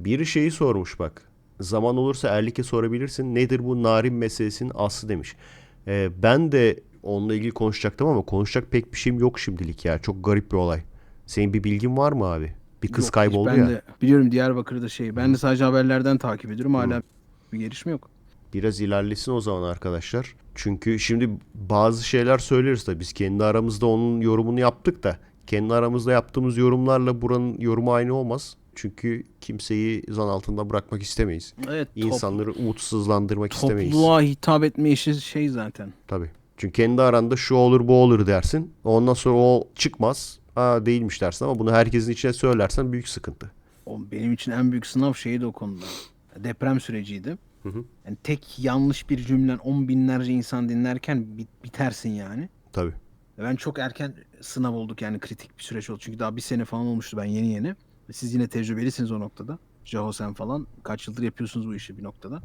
Biri şeyi sormuş bak. Zaman olursa Erlik'e sorabilirsin. Nedir bu narin meselesinin aslı demiş. Ee, ben de onunla ilgili konuşacaktım ama konuşacak pek bir şeyim yok şimdilik ya. Çok garip bir olay. Senin bir bilgin var mı abi? Bir kız Yok, kayboldu hiç ya. ben De, biliyorum Diyarbakır'da şey. Ben de sadece haberlerden takip ediyorum. Hala bir gelişme yok. Biraz ilerlesin o zaman arkadaşlar. Çünkü şimdi bazı şeyler söyleriz de biz kendi aramızda onun yorumunu yaptık da kendi aramızda yaptığımız yorumlarla buranın yorumu aynı olmaz. Çünkü kimseyi zan altında bırakmak istemeyiz. Evet. İnsanları umutsuzlandırmak istemeyiz. topluluğa hitap etme işi şey zaten. Tabii. Çünkü kendi aranda şu olur bu olur dersin. Ondan sonra o çıkmaz. Aa değilmiş dersin ama bunu herkesin içine söylersen büyük sıkıntı. O benim için en büyük sınav şeydi o konuda. Deprem süreciydi. hı. Yani tek yanlış bir cümlen on binlerce insan dinlerken bit- bitersin yani. Tabii. Ben çok erken sınav olduk yani kritik bir süreç oldu. Çünkü daha bir sene falan olmuştu ben yeni yeni. Siz yine tecrübelisiniz o noktada. Jaho sen falan kaç yıldır yapıyorsunuz bu işi bir noktada.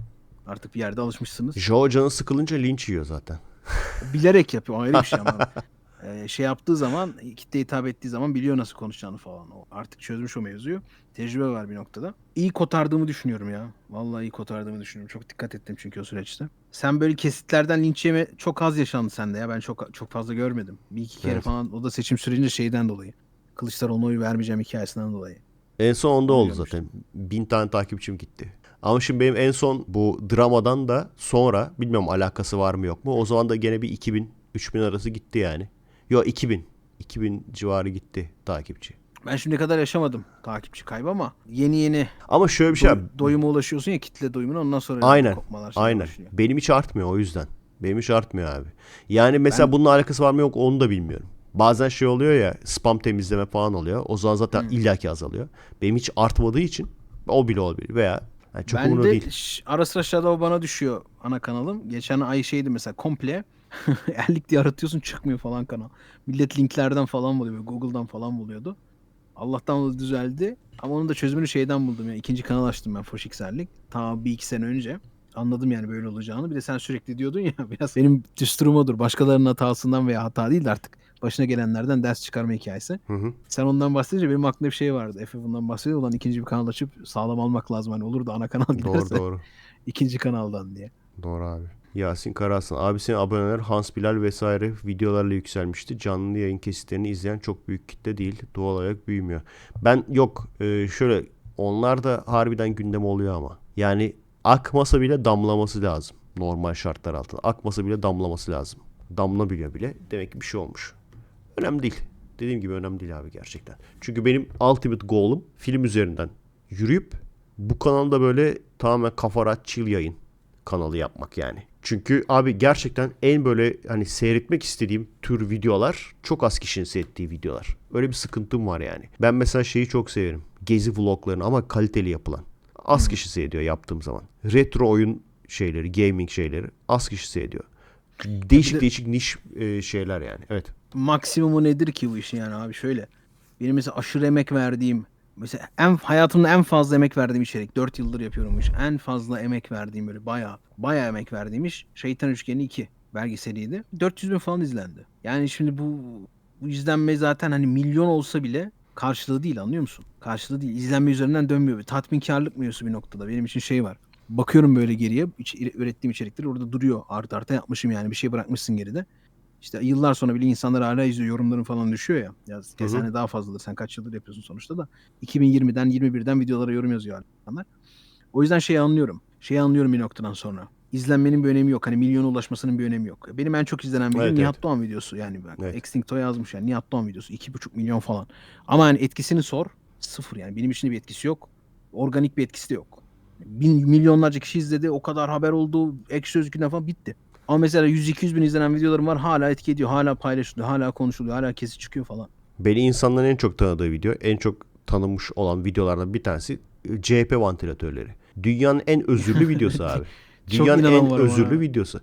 Artık bir yerde alışmışsınız. Joe canı sıkılınca linç yiyor zaten. Bilerek yapıyor ayrı bir şey ama. Ee, şey yaptığı zaman kitle hitap ettiği zaman biliyor nasıl konuşacağını falan. O artık çözmüş o mevzuyu. Tecrübe var bir noktada. İyi kotardığımı düşünüyorum ya. Vallahi iyi kotardığımı düşünüyorum. Çok dikkat ettim çünkü o süreçte. Sen böyle kesitlerden linç yeme çok az yaşandı sende ya. Ben çok çok fazla görmedim. Bir iki kere Evet. falan o da seçim sürecinde şeyden dolayı. Kılıçdaroğlu'na oy vermeyeceğim hikayesinden dolayı. En son onda oldu zaten. Bin tane takipçim gitti. Ama şimdi benim en son bu dramadan da sonra bilmiyorum alakası var mı yok mu. O zaman da gene bir 2000 3000 arası gitti yani. Yok 2000. 2000 civarı gitti takipçi. Ben şimdiye kadar yaşamadım takipçi kaybı ama yeni yeni Ama şöyle bir şey var. doyuma ulaşıyorsun ya kitle doyumuna ondan sonra Aynen. kopmalar Aynen. başlıyor. Benim hiç artmıyor o yüzden. Benim hiç artmıyor abi. Yani mesela Ben- bununla alakası var mı yok onu da bilmiyorum. Bazen şey oluyor ya spam temizleme falan oluyor. O zaman zaten illaki azalıyor. Benim hiç artmadığı için o bile olabilir. Veya yani çok ben de değil. ara sıra Shadow bana düşüyor ana kanalım. Geçen ay şeydi mesela komple erlik diye aratıyorsun çıkmıyor falan kanal. Millet linklerden falan buluyor. Google'dan falan buluyordu. Allah'tan o düzeldi. Ama onun da çözümünü şeyden buldum ya. İkinci kanal açtım ben Foşikserlik. Ta bir iki sene önce. Anladım yani böyle olacağını. Bir de sen sürekli diyordun ya biraz benim düsturum odur. Başkalarının hatasından veya hata değil de artık başına gelenlerden ders çıkarma hikayesi. Hı hı. Sen ondan bahsedince benim aklımda bir şey vardı. Efe bundan bahsediyor. Ulan ikinci bir kanal açıp sağlam almak lazım. Hani olur da ana kanal Doğru giderse doğru. ikinci kanaldan diye. Doğru abi. Yasin Karahasan. Abi senin aboneler Hans Bilal vesaire videolarla yükselmişti. Canlı yayın kesitlerini izleyen çok büyük kitle değil. Doğal olarak büyümüyor. Ben yok e, şöyle onlar da harbiden gündem oluyor ama. Yani akmasa bile damlaması lazım. Normal şartlar altında. Akmasa bile damlaması lazım. Damlabiliyor bile. Demek ki bir şey olmuş. Önemli değil. Dediğim gibi önemli değil abi gerçekten. Çünkü benim ultimate goal'um film üzerinden yürüyüp bu kanalda böyle tamamen kafa rahat chill yayın kanalı yapmak yani. Çünkü abi gerçekten en böyle hani seyretmek istediğim tür videolar çok az kişinin seyrettiği videolar. Öyle bir sıkıntım var yani. Ben mesela şeyi çok severim. Gezi vloglarını ama kaliteli yapılan. Az kişi seyrediyor yaptığım zaman. Retro oyun şeyleri, gaming şeyleri az kişi seyrediyor. Değişik de- değişik niş e, şeyler yani. Evet. Maksimumu nedir ki bu işin yani abi şöyle. Benim mesela aşırı emek verdiğim mesela en hayatımda en fazla emek verdiğim içerik 4 yıldır yapıyorum işi. En fazla emek verdiğim böyle bayağı bayağı emek verdiğim iş Şeytan Üçgeni 2 belgeseliydi. 400 bin falan izlendi. Yani şimdi bu, bu izlenme zaten hani milyon olsa bile karşılığı değil anlıyor musun? Karşılığı değil. İzlenme üzerinden dönmüyor. Tatminkarlık mevzusu bir noktada. Benim için şey var. Bakıyorum böyle geriye ürettiğim içerikler orada duruyor. Art arta yapmışım yani bir şey bırakmışsın geride. İşte yıllar sonra bile insanlar hala izliyor. Yorumların falan düşüyor ya. Ya hı. sen daha fazladır. Sen kaç yıldır yapıyorsun sonuçta da. 2020'den 21'den videolara yorum yazıyor insanlar. O yüzden şeyi anlıyorum. Şeyi anlıyorum bir noktadan sonra. İzlenmenin bir önemi yok. Hani milyona ulaşmasının bir önemi yok. Benim en çok izlenen video Evet, Nihat evet. Doğan videosu. Yani bak Evet. Extincto yazmış yani Nihat Doğan videosu. 2,5 milyon falan. Ama yani etkisini sor. Sıfır yani. Benim için bir etkisi yok. Organik bir etkisi de yok. Bin, milyonlarca kişi izledi. O kadar haber oldu. Ekşi Sözlük'ünden falan bitti. Ama mesela 100-200 bin izlenen videolarım var. Hala etki ediyor. Hala paylaşılıyor. Hala konuşuluyor. Hala kesit çıkıyor falan. Beni insanların en çok tanıdığı video, en çok tanınmış olan videolardan bir tanesi e, CHP vantilatörleri. Dünyanın en özürlü videosu abi. Dünyanın en var ona. özürlü videosu.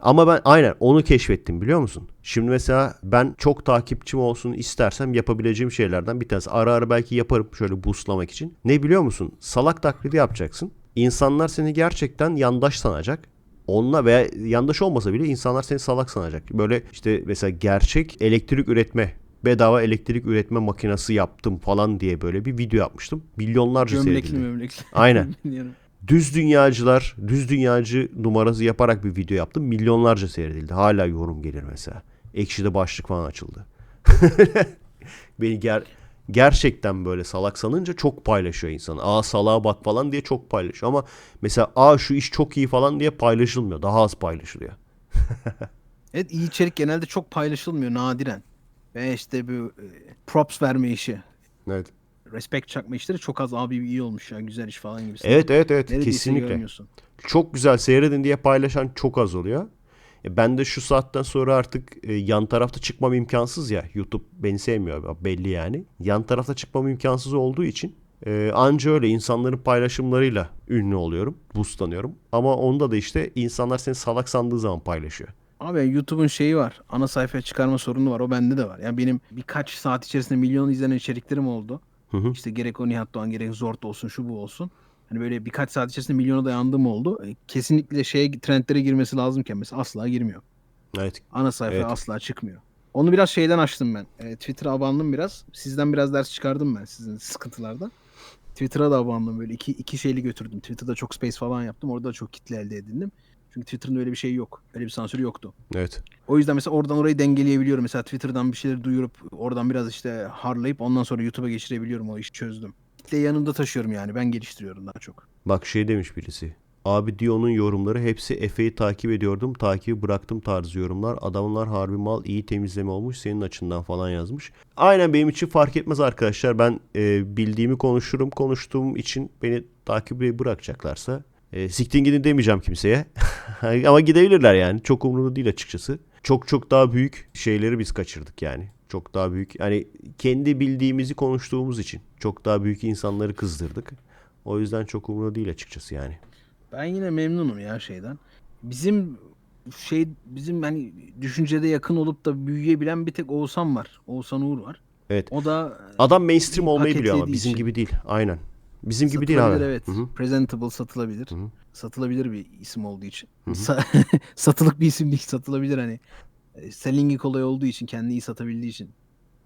Ama ben aynen onu keşfettim biliyor musun? Şimdi mesela ben çok takipçim olsun istersem yapabileceğim şeylerden bir tanesi. Ara ara belki yaparım şöyle boostlamak için. Ne biliyor musun? Salak taklidi yapacaksın. İnsanlar seni gerçekten yandaş sanacak. Onunla veya yandaş olmasa bile insanlar seni salak sanacak. Böyle işte mesela gerçek elektrik üretme bedava elektrik üretme makinesi yaptım falan diye böyle bir video yapmıştım. Milyonlarca Gömlekli seyredildi. Aynen. Düz dünyacılar, düz dünyacı numarası yaparak bir video yaptım. Milyonlarca seyredildi. Hala yorum gelir mesela. Ekşi'de başlık falan açıldı. Beni ger gerçekten böyle salak sanınca çok paylaşıyor insan. Aa salağa bak falan diye çok paylaşıyor. Ama mesela aa şu iş çok iyi falan diye paylaşılmıyor. Daha az paylaşılıyor. Evet iyi içerik genelde çok paylaşılmıyor nadiren. Ve işte bu e, props verme işi, Evet. respect çakma işleri çok az abi iyi olmuş ya güzel iş falan gibi. Evet evet evet Neredeyse kesinlikle. görmüyorsun. Çok güzel seyredin diye paylaşan çok az oluyor. E, ben de şu saatten sonra artık e, yan tarafta çıkmam imkansız ya. YouTube beni sevmiyor belli yani. Yan tarafta çıkmam imkansız olduğu için e, anca öyle insanların paylaşımlarıyla ünlü oluyorum. Boostlanıyorum. Ama onda da işte insanlar seni salak sandığı zaman paylaşıyor. Abi YouTube'un şeyi var. Ana sayfaya çıkarma sorunu var. O bende de var. Yani benim birkaç saat içerisinde milyon izlenen içeriklerim oldu. Hı hı. İşte gerek o Nihat Doğan gerek Zort olsun şu bu olsun. Hani böyle birkaç saat içerisinde milyona dayandığım oldu. E, Kesinlikle şeye trendlere girmesi lazımken mesela asla girmiyor. Evet. Ana sayfaya Evet. asla çıkmıyor. Onu biraz şeyden açtım ben. E, Twitter'a abandım biraz. Sizden biraz ders çıkardım ben sizin sıkıntılardan. Twitter'a da abandım böyle iki, iki şeyli götürdüm. Twitter'da çok space falan yaptım. Orada da çok kitle elde edindim. Çünkü Twitter'ın öyle bir şeyi yok. Öyle bir sansürü yoktu. Evet. O yüzden mesela oradan orayı dengeleyebiliyorum. Mesela Twitter'dan bir şeyleri duyurup oradan biraz işte harlayıp ondan sonra YouTube'a geçirebiliyorum. O işi çözdüm. Kitle yanımda taşıyorum yani. Ben geliştiriyorum daha çok. Bak şey demiş birisi. Abi Dion'un yorumları hepsi Efe'yi takip ediyordum. Takibi bıraktım tarzı yorumlar. Adamlar harbi mal iyi temizleme olmuş senin açından falan yazmış. Aynen benim için fark etmez arkadaşlar. Ben e, bildiğimi konuşurum. Konuştuğum için beni takibi bırakacaklarsa e, siktin gidin demeyeceğim kimseye. Ama gidebilirler yani. Çok umurumda değil açıkçası. Çok çok daha büyük şeyleri biz kaçırdık yani. Çok daha büyük yani kendi bildiğimizi konuştuğumuz için çok daha büyük insanları kızdırdık. O yüzden çok umurumda değil açıkçası yani. Ben yine memnunum ya şeyden. Bizim şey bizim hani düşüncede yakın olup da büyüyebilen bir tek Oğuzhan var. Oğuzhan Uğur var. Evet. O da Adam mainstream olmayı biliyor ama bizim için. gibi değil. Aynen. Bizim gibi değil abi. evet. Hı hı. Presentable satılabilir. Hı hı. Satılabilir bir isim olduğu için. Sa- Satılık bir isim değil satılabilir hani. E, Selling kolay olduğu için kendini iyi satabildiği için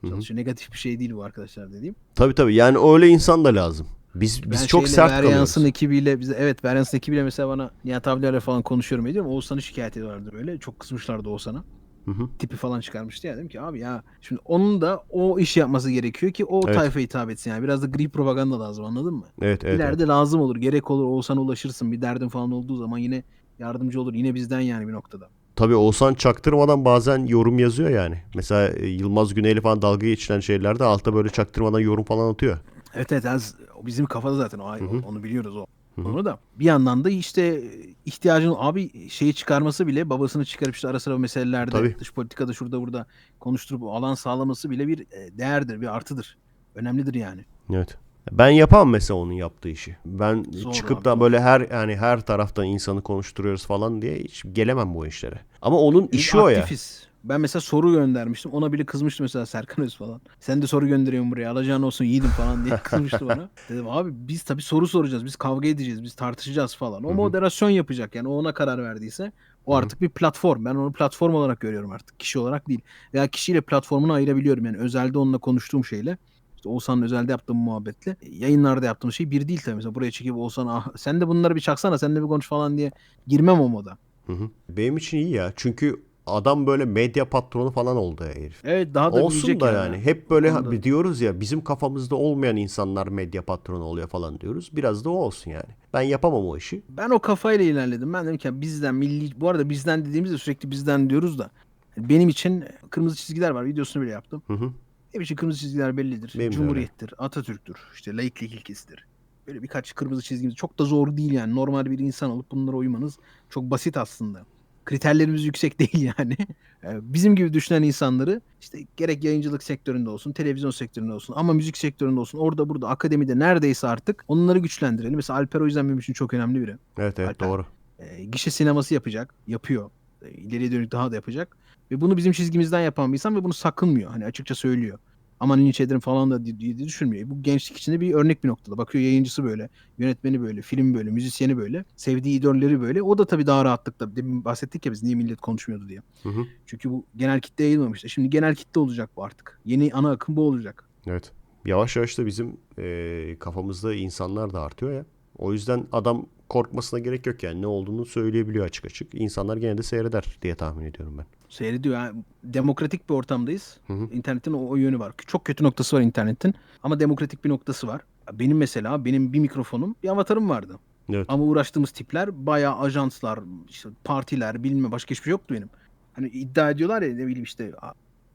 Hı hı. çalışıyor. Negatif bir şey değil bu arkadaşlar dediğim. Tabii tabii. Yani öyle insan da lazım. Biz biz Ben çok sert kalıyoruz. Varyans'ın ekibiyle bize evet Varyans'ın ekibiyle mesela bana Nihat abilerle falan konuşuyorum ediyorum. Oğuzhan'ı şikayet ediyorlardı böyle. Çok kızmışlardı Oğuzhan'a. Hı hı. Tipi falan çıkarmıştı ya dedim ki abi ya şimdi onun da o iş yapması gerekiyor ki o Evet. tayfa hitap etsin yani. Biraz da gri propaganda lazım anladın mı? Evet evet. İleride evet. lazım olur. Gerek olur Oğuzhan'a ulaşırsın. Bir derdin falan olduğu zaman yine yardımcı olur. Yine bizden yani bir noktada. Tabii Oğuzhan çaktırmadan bazen yorum yazıyor yani. Mesela e, Yılmaz Güneyli falan dalga geçilen şeylerde altta böyle çaktırmadan yorum falan atıyor. Evet evet az, bizim kafada zaten o, Hı hı. onu biliyoruz o. Onu da bir yandan da işte ihtiyacın abi şeyi çıkarması bile babasını çıkarıp işte ara sıra meselelerde Tabii. dış politikada şurada burada konuşturup alan sağlaması bile bir e, değerdir, bir artıdır. Önemlidir yani. Evet. Ben yapamam mesela onun yaptığı işi. Ben Zor çıkıp abi, da böyle her yani her taraftan insanı konuşturuyoruz falan diye hiç gelemem bu işlere. Ama onun Biz işi o ya. aktifiz. Ben mesela soru göndermiştim. Ona bile kızmıştı mesela Serkan Öz falan. Sen de soru gönderiyorsun buraya. Alacağın olsun yiğidim falan diye kızmıştı bana. Dedim abi biz tabii soru soracağız. Biz kavga edeceğiz. Biz tartışacağız falan. O Hı hı. moderasyon yapacak yani. O ona karar verdiyse. O artık bir platform. Ben onu platform olarak görüyorum artık. Kişi olarak değil. Veya kişiyle platformunu ayırabiliyorum. Yani özelde onunla konuştuğum şeyle. İşte Oğuzhan'ın özelde yaptığım muhabbetle yayınlarda yaptığım şey bir değil tabii. Mesela buraya çekip Oğuzhan ah, sen de bunları bir çaksana sen de bir konuş falan diye girmem o moda. Hı hı. Benim için iyi ya. Çünkü adam böyle medya patronu falan oldu ya herif. Evet daha da Olsun da ya. yani. Hep böyle Anladım. diyoruz ya bizim kafamızda olmayan insanlar medya patronu oluyor falan diyoruz. Biraz da o olsun yani. Ben yapamam o işi. Ben o kafayla ilerledim. Ben dedim ki bizden milli bu arada bizden dediğimizde sürekli bizden diyoruz da benim için kırmızı çizgiler var. Videosunu bile yaptım. Hı hı. Benim için kırmızı çizgiler bellidir. Benim Cumhuriyettir, Atatürk'tür, işte laiklik ilkesidir. Böyle birkaç kırmızı çizgimiz çok da zor değil yani. Normal bir insan olup bunlara uymanız çok basit aslında. Kriterlerimiz yüksek değil yani. Ee, Bizim gibi düşünen insanları işte gerek yayıncılık sektöründe olsun, televizyon sektöründe olsun ama müzik sektöründe olsun orada burada akademide neredeyse artık onları güçlendirelim. Mesela Alper o yüzden benim için çok önemli biri. Evet evet Alper. doğru. E, gişe sineması yapacak. Yapıyor. E, ileriye dönük daha da yapacak. Ve bunu bizim çizgimizden yapan bir insan ve bunu sakınmıyor. Hani açıkça söylüyor. aman linç ederim falan da diye, düşünmüyor. Bu gençlik içinde bir örnek bir noktada. Bakıyor yayıncısı böyle, yönetmeni böyle, film böyle, müzisyeni böyle, sevdiği idolleri böyle. O da tabii daha rahatlıkla. Demin bahsettik ya biz niye millet konuşmuyordu diye. Hı hı. Çünkü bu genel kitle yayılmamıştı. Şimdi genel kitle olacak bu artık. Yeni ana akım bu olacak. Evet. Yavaş yavaş da bizim e, kafamızda insanlar da artıyor ya. O yüzden adam korkmasına gerek yok yani. Ne olduğunu söyleyebiliyor açık açık. İnsanlar gene de seyreder diye tahmin ediyorum ben. Seyrediyor. Yani demokratik bir ortamdayız. Hı hı. İnternetin o, o yönü var. Çok kötü noktası var internetin. Ama demokratik bir noktası var. Benim mesela benim bir mikrofonum, bir avatarım vardı. Evet. Ama uğraştığımız tipler bayağı ajanslar, işte partiler, bilmem başka hiçbir şey yoktu benim. Hani iddia ediyorlar ya ne bileyim işte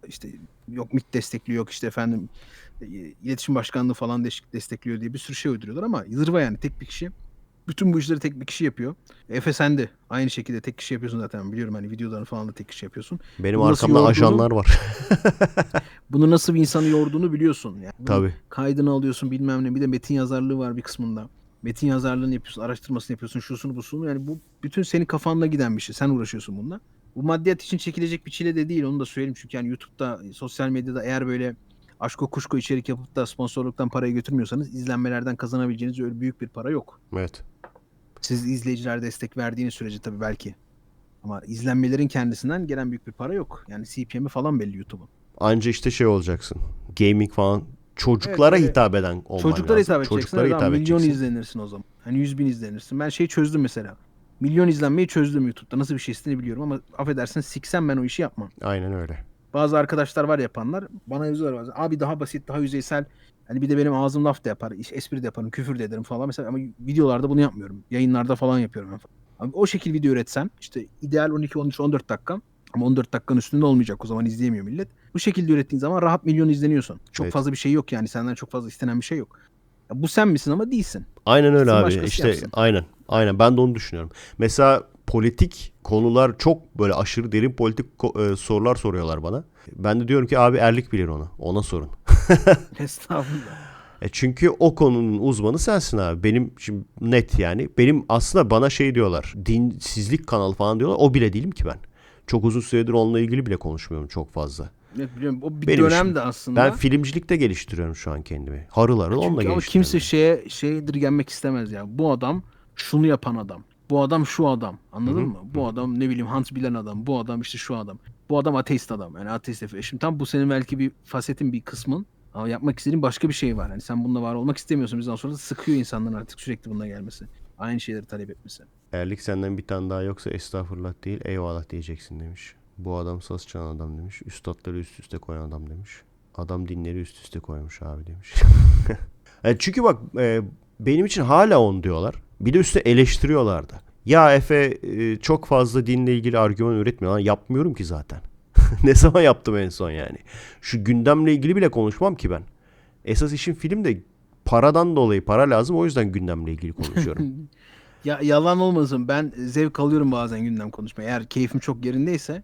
işte yok MİT destekliyor, yok işte efendim e, iletişim başkanlığı falan des- destekliyor diye bir sürü şey uyduruyorlar ama zırva yani tek bir kişi. Bütün bu işleri tek bir kişi yapıyor. Efe sen de aynı şekilde tek kişi yapıyorsun zaten biliyorum hani videolarını falan da tek kişi yapıyorsun. Benim Bu nasıl arkamda yorduğunu- ajanlar var. Bunu nasıl bir insanı yorduğunu biliyorsun. Yani Tabii. Kaydını alıyorsun bilmem ne. Bir de metin yazarlığı var bir kısmında. Metin yazarlığını yapıyorsun, araştırmasını yapıyorsun, şusunu busunu. Yani bu bütün senin kafanla giden bir şey. Sen uğraşıyorsun bununla. Bu maddiyat için çekilecek bir çile de değil onu da söyleyeyim. Çünkü yani YouTube'da, sosyal medyada eğer böyle aşko kuşko içerik yapıp da sponsorluktan parayı götürmüyorsanız izlenmelerden kazanabileceğiniz öyle büyük bir para yok. Evet. Siz izleyiciler destek verdiğiniz sürece tabii belki. Ama izlenmelerin kendisinden gelen büyük bir para yok. Yani CPM'i falan belli YouTube'un. Anca işte şey olacaksın. Gaming falan çocuklara Evet, hitap eden olman Çocuklara lazım. hitap edeceksin. Çocuklara hitap abi, milyon edeceksin. izlenirsin o zaman. Hani 100 bin izlenirsin. Ben şeyi çözdüm mesela. Milyon izlenmeyi çözdüm YouTube'da. Nasıl bir şey istediğini biliyorum ama affedersin siksen ben o işi yapmam. Aynen öyle. Bazı arkadaşlar var yapanlar. Bana yazıyorlar bazen. Abi daha basit, daha yüzeysel. Hani bir de benim ağzım laf da yapar. iş- Espri de yaparım, küfür de ederim falan. Mesela ama videolarda bunu yapmıyorum. Yayınlarda falan yapıyorum. ben. Abi o şekil video üretsen işte ideal 12, 13, 14 dakika. Ama 14 dakikanın üstünde olmayacak o zaman izleyemiyor millet. Bu şekilde ürettiğin zaman rahat milyon izleniyorsun. Çok Evet. fazla bir şey yok yani senden çok fazla istenen bir şey yok. Ya bu sen misin ama değilsin. Aynen öyle Gitsin abi. İşte yapsın. aynen. Aynen ben de onu düşünüyorum. Mesela politik konular çok böyle aşırı derin politik e, sorular soruyorlar bana. Ben de diyorum ki abi Erlik bilir onu. Ona sorun. Estağfurullah. E çünkü o konunun uzmanı sensin abi. Benim şimdi net yani. Benim aslında bana şey diyorlar. Dinsizlik kanalı falan diyorlar. O bile değilim ki ben. Çok uzun süredir onunla ilgili bile konuşmuyorum çok fazla. Evet, biliyorum. O bir Benim dönem işim- de aslında. Ben filmcilikte geliştiriyorum şu an kendimi. Harıl harıl onunla Çünkü ama geliştiriyorum. kimse şeye şeydir gelmek istemez ya. Bu adam şunu yapan adam. Bu adam şu adam. Anladın Hı hı, mı? Bu adam ne bileyim Hans bilen adam. Bu adam işte şu adam. Bu adam ateist adam. Yani ateist Efe. Şimdi tam bu senin belki bir fasetin bir kısmın. Ama yapmak istediğin başka bir şey var. Hani sen bununla var olmak istemiyorsun. Bizden sonra da sıkıyor insanların artık sürekli bununla gelmesi. Aynı şeyleri talep etmesi. Erlik senden bir tane daha yoksa estağfurullah değil eyvallah diyeceksin demiş. Bu adam saz çalan adam demiş. Üstadları üst üste koyan adam demiş. Adam dinleri üst üste koymuş abi demiş. Yani çünkü bak e, benim için hala on diyorlar. Bir de üstüne eleştiriyorlardı. Ya Efe e, çok fazla dinle ilgili argüman üretmiyor. Lan yapmıyorum ki zaten. ne zaman yaptım en son yani. Şu gündemle ilgili bile konuşmam ki ben. Esas işim film de paradan dolayı para lazım. O yüzden gündemle ilgili konuşuyorum. Ya yalan olmasın ben zevk alıyorum bazen gündem konuşmaya. Eğer keyfim çok yerindeyse.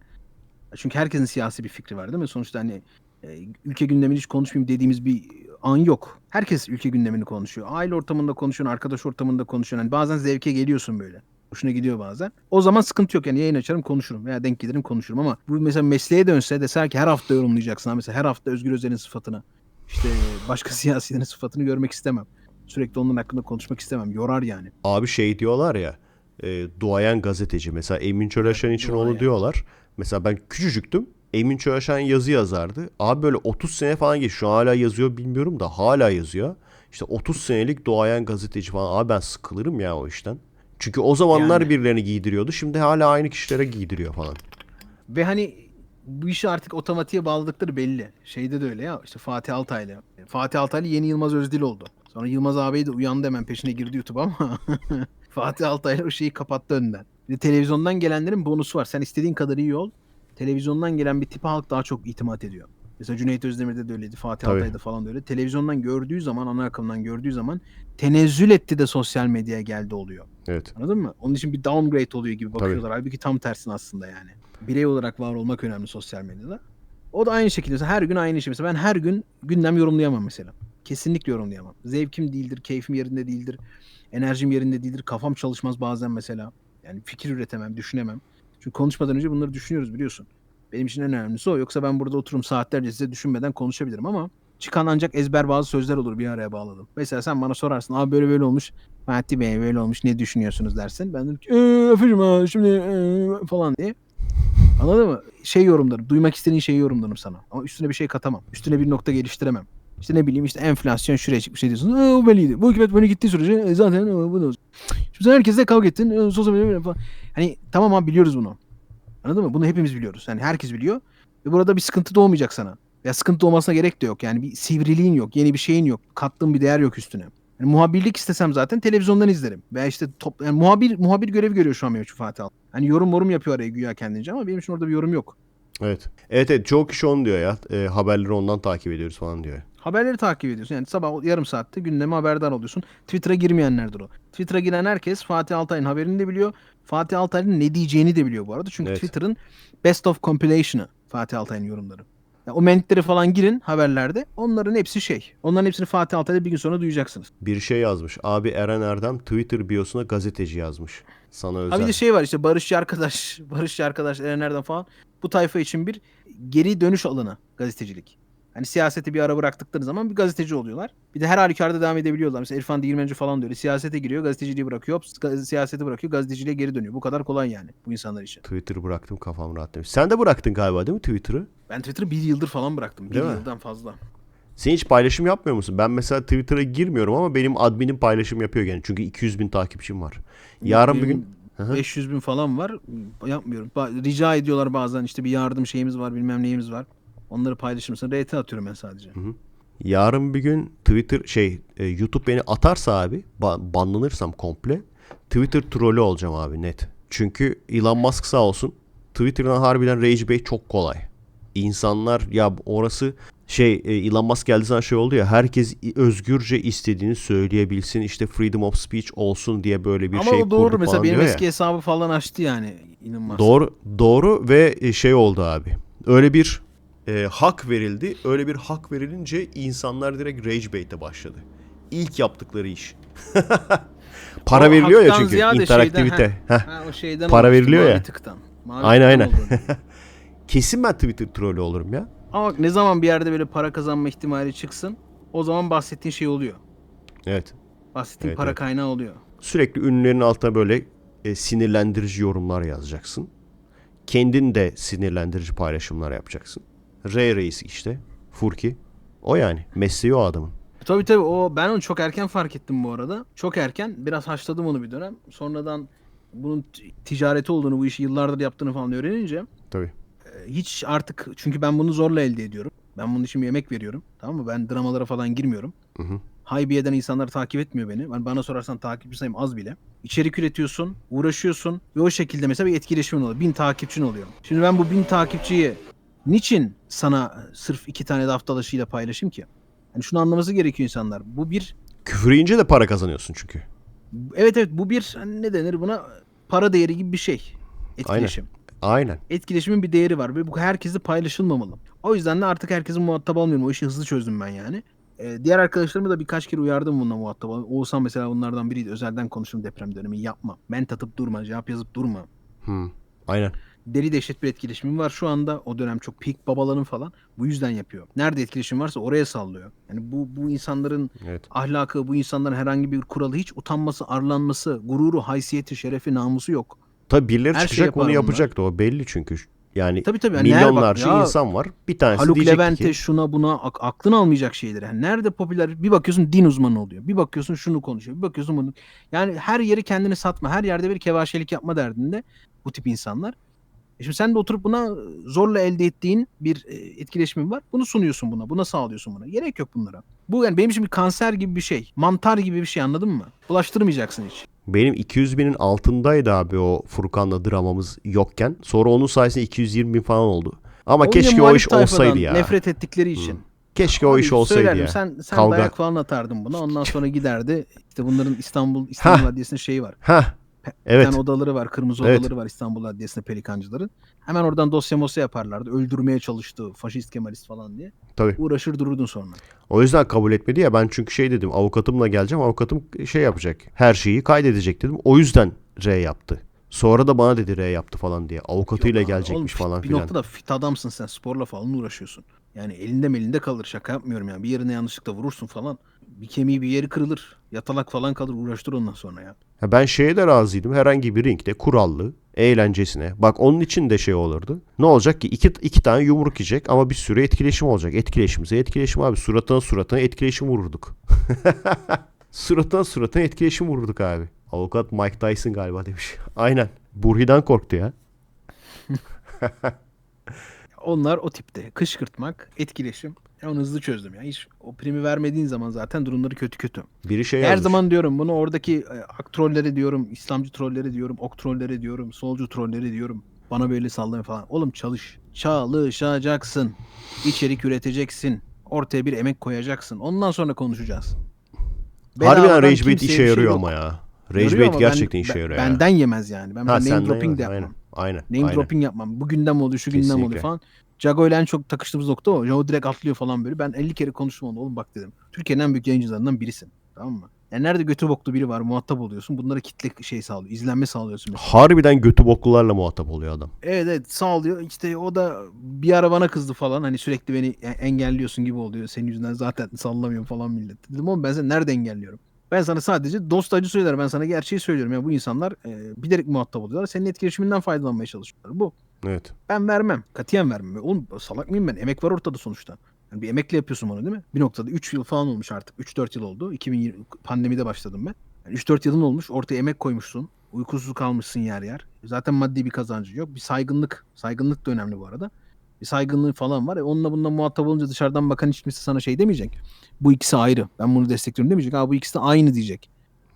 Çünkü herkesin siyasi bir fikri var değil mi? Sonuçta hani e, ülke gündemini hiç konuşmayayım dediğimiz bir an yok. Herkes ülke gündemini konuşuyor. Aile ortamında konuşuyorsun, arkadaş ortamında konuşuyorsun. Hani bazen zevke geliyorsun böyle. Hoşuna gidiyor bazen. O zaman sıkıntı yok yani yayın açarım konuşurum veya denk gelirim konuşurum ama bu mesela mesleğe dönse deser ki her hafta yorumlayacaksın. Ha Mesela her hafta Özgür Özel'in sıfatını işte başka siyasilerin sıfatını görmek istemem. Sürekli onun hakkında konuşmak istemem. Yorar yani. Abi şey diyorlar ya e, duayen gazeteci mesela Emin Çölaşan için onu duayen. diyorlar. Mesela ben küçücüktüm. Emin Çölaşan yazı yazardı. Abi böyle 30 sene falan geç. Şu an hala yazıyor bilmiyorum da hala yazıyor. İşte 30 senelik duayen gazeteci falan. Abi ben sıkılırım ya o işten. Çünkü o zamanlar Yani. birilerini giydiriyordu. Şimdi hala aynı kişilere giydiriyor falan. Ve hani bu işi artık otomatiğe bağladıkları belli. Şeyde de öyle ya işte Fatih Altaylı. Fatih Altaylı yeni Yılmaz Özdil oldu. Sonra Yılmaz ağabey de uyandı hemen peşine girdi YouTube ama Fatih Altaylı o şeyi kapattı önden. Bir de televizyondan gelenlerin bonusu var. Sen istediğin kadar iyi ol. Televizyondan gelen bir tipe halk daha çok itimat ediyor. Mesela Cüneyt Özdemir'de de öyleydi. Fatih Tabii. Altaylı'da falan da öyle. Televizyondan gördüğü zaman, ana akımdan gördüğü zaman tenezzül etti de sosyal medyaya geldi oluyor. Evet. Anladın mı? Onun için bir downgrade oluyor gibi bakıyorlar. Halbuki tam tersine aslında yani. Birey olarak var olmak önemli sosyal medyada. O da aynı şekilde. Mesela her gün aynı şey. Mesela ben her gün gündem yorumlayamam mesela. Kesinlikle yorumlayamam. Zevkim değildir, keyfim yerinde değildir, enerjim yerinde değildir, kafam çalışmaz bazen mesela. Yani fikir üretemem, düşünemem. Çünkü konuşmadan önce bunları düşünüyoruz biliyorsun. Benim için en önemlisi o. Yoksa ben burada otururum saatlerce size düşünmeden konuşabilirim ama Çıkan ancak ezber bazı sözler olur bir araya bağladım. Mesela sen bana sorarsın abi böyle böyle olmuş. Fatih Bey böyle olmuş ne düşünüyorsunuz dersin. Ben dedim ki efendim ha şimdi eee," falan diye. Anladın mı? Şey yorumlarım. Duymak istediğin şeyi yorumlarım sana. Ama üstüne bir şey katamam. Üstüne bir nokta geliştiremem. İşte ne bileyim işte enflasyon şuraya çıkmış şey diyorsun. O belliydi. Bu hükümet böyle gittiği sürece zaten bu da olacak. Şimdi sen herkesle kavga ettin. Sosyal medya falan. Hani tamam abi biliyoruz bunu. Anladın mı? Bunu hepimiz biliyoruz. Yani herkes biliyor. Ve burada bir sıkıntı doğmayacak sana. Ya sıkıntı doğmasına gerek de yok. Yani bir sivriliğin yok. Yeni bir şeyin yok. Kattığın bir değer yok üstüne. Yani muhabirlik istesem zaten televizyondan izlerim. Veya işte top, yani muhabir muhabir görev görüyor şu an benim Fatih Altaylı. Hani yorum yorum yapıyor araya güya kendince ama benim için orada bir yorum yok. Evet. Evet evet çoğu kişi onu diyor ya. E, haberleri ondan takip ediyoruz falan diyor. Haberleri takip ediyorsun. Yani sabah yarım saatte gündeme haberdar oluyorsun. Twitter'a girmeyenlerdir o. Twitter'a giren herkes Fatih Altaylı'nın haberini de biliyor. Fatih Altaylı'nın ne diyeceğini de biliyor bu arada. Çünkü Evet. Twitter'ın best of compilation'ı Fatih Altaylı'nın yorumları. Yani o mentlere falan girin haberlerde. Onların hepsi şey. Onların hepsini Fatih Altaylı'da bir gün sonra duyacaksınız. Bir şey yazmış. Abi Eren Erdem Twitter biosuna gazeteci yazmış. Sana özel. Ha bir de şey var işte Barışçı arkadaş, Barışçı arkadaş Erener'den falan. Bu tayfa için bir geri dönüş alanı gazetecilik. Hani siyaseti bir ara bıraktıkları zaman bir gazeteci oluyorlar. Bir de her halükarda devam edebiliyorlar. Mesela İrfan Değirmenci falan öyle. Siyasete giriyor, gazeteciliği bırakıyor. siyaseti bırakıyor, gazeteciliğe geri dönüyor. Bu kadar kolay yani bu insanlar için. Twitter bıraktım kafam rahat demiş. Sen de bıraktın galiba değil mi Twitter'ı? Ben Twitter'ı bir yıldır falan bıraktım. Bir Değil mi? yıldan fazla. Sen hiç paylaşım yapmıyor musun? Ben mesela Twitter'a girmiyorum ama benim adminim paylaşım yapıyor gene. Çünkü 200 bin takipçim var. Yarın bir gün... Hı hı. 500 bin falan var. Yapmıyorum. Ba- Rica ediyorlar bazen işte bir yardım şeyimiz var, bilmem neyimiz var. Onları paylaşır mısın? RT atıyorum ben sadece. Yarın bir gün Twitter şey e, YouTube beni atarsa abi ba- banlanırsam komple Twitter trolü olacağım abi net. Çünkü Elon Musk sağ olsun Twitter'dan harbiden rage bait çok kolay. İnsanlar ya orası şey e, Elon Musk geldiği zaman şey oldu ya herkes özgürce istediğini söyleyebilsin işte freedom of speech olsun diye böyle bir Ama şey o doğru kurdu mesela benim diyor ya. eski hesabı falan açtı yani inanılmaz. Doğru doğru ve e, şey oldu abi. Öyle bir e, hak verildi. Öyle bir hak verilince insanlar direkt rage bait'e başladı. İlk yaptıkları iş. Para O veriliyor ya çünkü interaktivite. şeyden, Heh. Ha, o şeyden Para veriliyor ya. Tıktan. Mavi Aynen, tıktan aynen. Kesin ben Twitter trolü olurum ya. Ama bak ne zaman bir yerde böyle para kazanma ihtimali çıksın o zaman bahsettiğin şey oluyor. Evet. Bahsettiğin Evet, para evet. kaynağı oluyor. Sürekli ünlülerin altına böyle e, sinirlendirici yorumlar yazacaksın. Kendin de sinirlendirici paylaşımlar yapacaksın. R reis işte. Furki. O yani. Mesleği o adamın. Tabii tabii o ben onu çok erken fark ettim bu arada. Çok erken biraz haşladım onu bir dönem. Sonradan bunun ticareti olduğunu, bu işi yıllardır yaptığını falan öğrenince Tabii. Hiç artık çünkü ben bunu zorla elde ediyorum. Ben bunun için bir emek veriyorum. Tamam mı? Ben dramalara falan girmiyorum. Hı hı. Haybiye'den insanlar takip etmiyor beni. Ben bana sorarsan takipçi sayım az bile. İçerik üretiyorsun, uğraşıyorsun ve o şekilde mesela bir etkileşimin oluyor. Bin takipçin oluyor. Şimdi ben bu bin takipçiyi niçin sana sırf iki tane laf dalaşıyla paylaşayım ki? Yani şunu anlaması gerekiyor insanlar. Bu bir Küfür yiyince de para kazanıyorsun çünkü. evet evet bu bir hani ne denir buna para değeri gibi bir şey. Etkileşim. Aynen. Etkileşimin bir değeri var ve bu herkese paylaşılmamalı. O yüzden de artık herkesin muhatap olmuyorum. O işi hızlı çözdüm ben yani. Ee, diğer arkadaşlarımı da birkaç kere uyardım bununla muhatap ol- Oğuzhan mesela bunlardan biriydi. Özelden konuştum deprem dönemi. Yapma. Ment atıp durma. Cevap yazıp durma. Hı. Aynen. Deli dehşet bir etkileşimim var şu anda. O dönem çok peak babaların falan. Bu yüzden yapıyor. Nerede etkileşim varsa oraya sallıyor. Yani bu bu insanların Evet. ahlakı, bu insanların herhangi bir kuralı hiç utanması, arlanması, gururu, haysiyeti, şerefi, namusu yok. Tabii birileri Her şey çıkacak bunu yapar yapacak da o belli çünkü. Yani Tabii tabii. Yani milyonlarca ya, insan var. Bir tanesi Haluk diyecek Levent'e ki şuna buna ak- aklın almayacak şeyler. Yani nerede popüler bir bakıyorsun din uzmanı oluyor. Bir bakıyorsun şunu konuşuyor. Bir bakıyorsun bunu. Yani her yeri kendini satma. Her yerde bir kevaşelik yapma derdinde bu tip insanlar. E şimdi sen de oturup buna zorla elde ettiğin bir e, etkileşimin var. Bunu sunuyorsun buna. Buna sağlıyorsun buna. Gerek yok bunlara. Bu yani benim için bir kanser gibi bir şey. Mantar gibi bir şey anladın mı? Bulaştırmayacaksın hiç. Benim 200 binin altındaydı abi o Furkan'la dramamız yokken. Sonra onun sayesinde 220 bin falan oldu. Ama O yine keşke o iş olsaydı ya. Nefret ettikleri için. Keşke o Abi iş olsaydı söylerdim, ya. Sen, sen Kavga. dayak falan atardın buna. Ondan sonra giderdi. İşte bunların İstanbul İstanbul Adliyesi'nin şeyi var. Heh. Bir Evet. tane odaları var. Kırmızı Evet. odaları var İstanbul Adliyesi'nde pelikancıların. Hemen oradan dosya mosya yaparlardı. Öldürmeye çalıştı. Faşist Kemalist falan diye. Tabii. Uğraşır dururdun sonra. O yüzden kabul etmedi ya. Ben çünkü şey dedim avukatımla geleceğim. Avukatım şey yapacak. Her şeyi kaydedecek dedim. O yüzden R yaptı. Sonra da bana dedi R yaptı falan diye. Avukatıyla Yok gelecekmiş oğlum falan bir filan. noktada fit adamsın sen sporla falan uğraşıyorsun. Yani elinde melinde kalır şaka yapmıyorum yani bir yerine yanlışlıkla vurursun falan. Bir kemiği bir yeri kırılır. Yatalak falan kalır uğraştır ondan sonra ya. Ha, ben şeye de razıydım. Herhangi bir ringde kurallı, eğlencesine. Bak onun için de şey olurdu. Ne olacak ki? İki, iki tane yumruk yiyecek ama bir sürü etkileşim olacak. Etkileşimize etkileşim abi. Suratına suratına etkileşim vururduk. suratına suratına etkileşim vururduk abi. Avukat Mike Tyson galiba demiş. Aynen. Burhi'den korktu ya. Onlar o tipte. Kışkırtmak, etkileşim. Ya onu hızlı çözdüm ya. Hiç o primi vermediğin zaman zaten durumları kötü kötü. Biri şey Her yazmış. zaman diyorum bunu oradaki e, ak trolleri diyorum, İslamcı trolleri diyorum, ok trolleri diyorum, solcu trolleri diyorum. Bana böyle sallama falan. Oğlum çalış. Çalışacaksın. İçerik üreteceksin. Ortaya bir emek koyacaksın. Ondan sonra konuşacağız. Harbiden Bedavadan Rage Bait kimseye işe bir şey yarıyor yok. ama ya. Rage Yarıyor Bait ama gerçekten ben- işe ben- yarıyor ya. Benden yemez yani. Ben Ha, mesela name senden dropping de yemez, yapmam. Aynen. Aynen. Name aynen. dropping yapmam. Bu gündem oluyor, şu gündem Kesinlikle. oluyor falan. Jago ile en çok takıştığımız nokta o. Jago direkt atlıyor falan böyle. Ben 50 kere konuştum onunla. Oğlum bak dedim. Türkiye'nin en büyük yayıncılarından birisin. Tamam mı? Yani nerede götü boklu biri var muhatap oluyorsun. Bunlara kitle şey sağlıyor. izlenme sağlıyorsun mesela. Harbiden götü boklularla muhatap oluyor adam. Evet evet sağlıyor. İşte o da bir ara bana kızdı falan. Hani sürekli beni e- engelliyorsun gibi oluyor. Senin yüzünden zaten sallamıyorum falan millet. Dedim oğlum ben seni nerede engelliyorum? Ben sana sadece dost acı söyler. Ben sana gerçeği söylüyorum. Ya bu insanlar e, bilerek muhatap oluyorlar. Senin etkileşiminden faydalanmaya çalışıyorlar. Bu. Evet. Ben vermem. Katiyen vermem. Oğlum salak mıyım ben? Emek var ortada sonuçta. Yani bir emekle yapıyorsun bunu değil mi? Bir noktada 3 yıl falan olmuş artık. 3-4 yıl oldu. 2020 pandemide başladım ben. Yani 3-4 yılın olmuş. Ortaya emek koymuşsun. Uykusuz kalmışsın yer yer. Zaten maddi bir kazancı yok. Bir saygınlık. Saygınlık da önemli bu arada. Bir saygınlığı falan var. E onunla bununla muhatap olunca dışarıdan bakan hiç kimse sana şey demeyecek. Bu ikisi ayrı. Ben bunu destekliyorum demeyecek. Ha bu ikisi de aynı diyecek.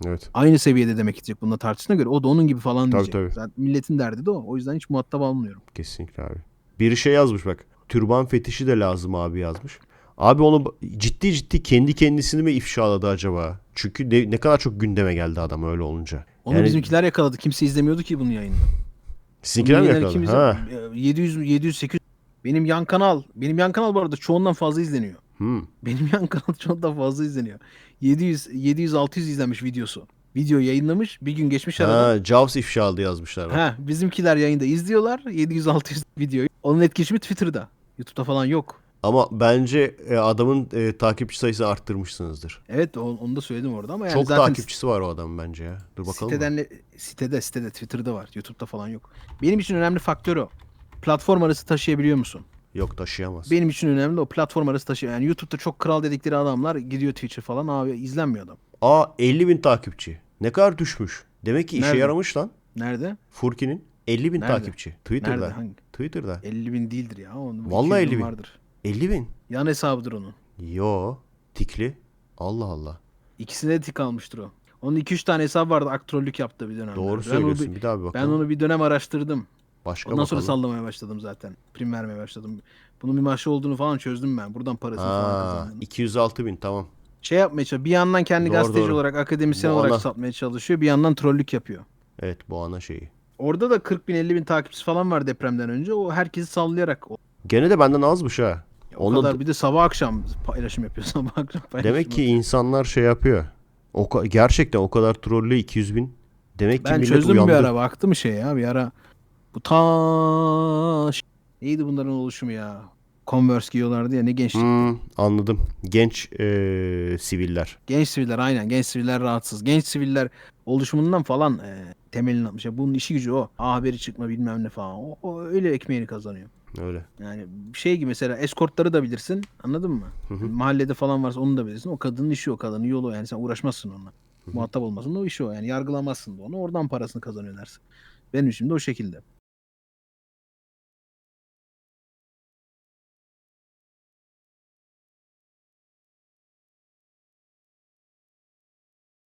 Evet. Aynı seviyede demek isteyecek bununla tartışına göre. O da onun gibi falan Tabii, diyecek. tabii. Zaten milletin derdi de o. O yüzden hiç muhatap almıyorum. Kesinlikle abi. Biri şey yazmış bak. Türban fetişi de lazım abi yazmış. Abi onu ciddi ciddi kendi kendisini mi ifşaladı acaba? Çünkü ne, ne kadar çok gündeme geldi adam öyle olunca. Onu Yani bizimkiler yakaladı. Kimse izlemiyordu ki bunu yayında. Sizinkiler mi yakaladı? Ha. izle- 700 700 800 benim yan kanal, benim yan kanal bu arada çoğundan fazla izleniyor. Hmm. Benim yan kanal çoğundan fazla izleniyor. 700 700 600 izlenmiş videosu. Video yayınlamış, bir gün geçmiş arada. Ha, Jaws ifşaladı yazmışlar. bak. Ha, bizimkiler yayında izliyorlar 700 600 videoyu. Onun etkileşimi Twitter'da. YouTube'da falan yok. Ama bence e, adamın e, takipçi sayısı arttırmışsınızdır. Evet o- onu da söyledim orada ama yani Çok zaten takipçisi var o adamın bence ya. Dur bakalım. Siteden, sitede, sitede, Twitter'da var. YouTube'da falan yok. Benim için önemli faktör o. Platform arası taşıyabiliyor musun? Yok taşıyamaz. Benim için önemli o platform arası taşıyor. Yani YouTube'da çok kral dedikleri adamlar gidiyor Twitch'e falan abi izlenmiyor adam. Aa 50 bin takipçi. Ne kadar düşmüş. Demek ki işe Nerede? yaramış lan. Nerede? Furki'nin 50 bin Nerede? takipçi. Twitter'da. Nerede? Hangi? Twitter'da. 50 bin değildir ya. Onun Vallahi 200 bin 50 bin. vardır. 50 bin. Yan hesabıdır onun. Yo. Tikli. Allah Allah. İkisine de tik almıştır o. Onun 2-3 tane hesabı vardı aktrollük yaptı bir dönem. Doğru ben söylüyorsun. Bir, bir daha bir ben bakalım. onu bir dönem araştırdım. Başka Ondan sonra bakalım. sallamaya başladım zaten. Prim vermeye başladım. Bunun bir maaşı olduğunu falan çözdüm ben. Buradan parasını falan Ha, kazandım. 206 bin tamam. şey yapmaya çalışıyor. Bir yandan kendi Doğru, gazeteci doğru. olarak, akademisyen Bu olarak ana. satmaya çalışıyor. Bir yandan trollük yapıyor. Evet bu ana şeyi. Orada da 40 bin 50 bin takipçisi falan var depremden önce. O herkesi sallayarak. O, Gene de benden azmış ha. o Onunla kadar bir de sabah akşam paylaşım yapıyor. Sabah akşam paylaşım Demek ki yapıyor. insanlar şey yapıyor. O ka- gerçekten o kadar trollü 200 bin. Demek ki Ben millet çözdüm uyandı. bir ara. Baktım şey ya bir ara. Bu ta neydi bunların oluşumu ya? Converse giyiyorlardı ya ne gençlik. Hmm, anladım. Genç eee, siviller. Genç siviller aynen. Genç siviller rahatsız. Genç siviller oluşumundan falan e, temelini atmış. Ya bunun işi gücü o. A haberi çıkma bilmem ne falan. O, o öyle ekmeğini kazanıyor. Öyle. Yani şey gibi mesela eskortları da bilirsin. Anladın mı? Hı hı. Mahallede falan varsa onu da bilirsin. O kadının işi o. Kadının yolu o. Yani sen uğraşmazsın onunla. Muhatap olmasın da o işi o. Yani yargılamazsın da onu. Oradan parasını kazanıyor dersin. Benim işim de o şekilde.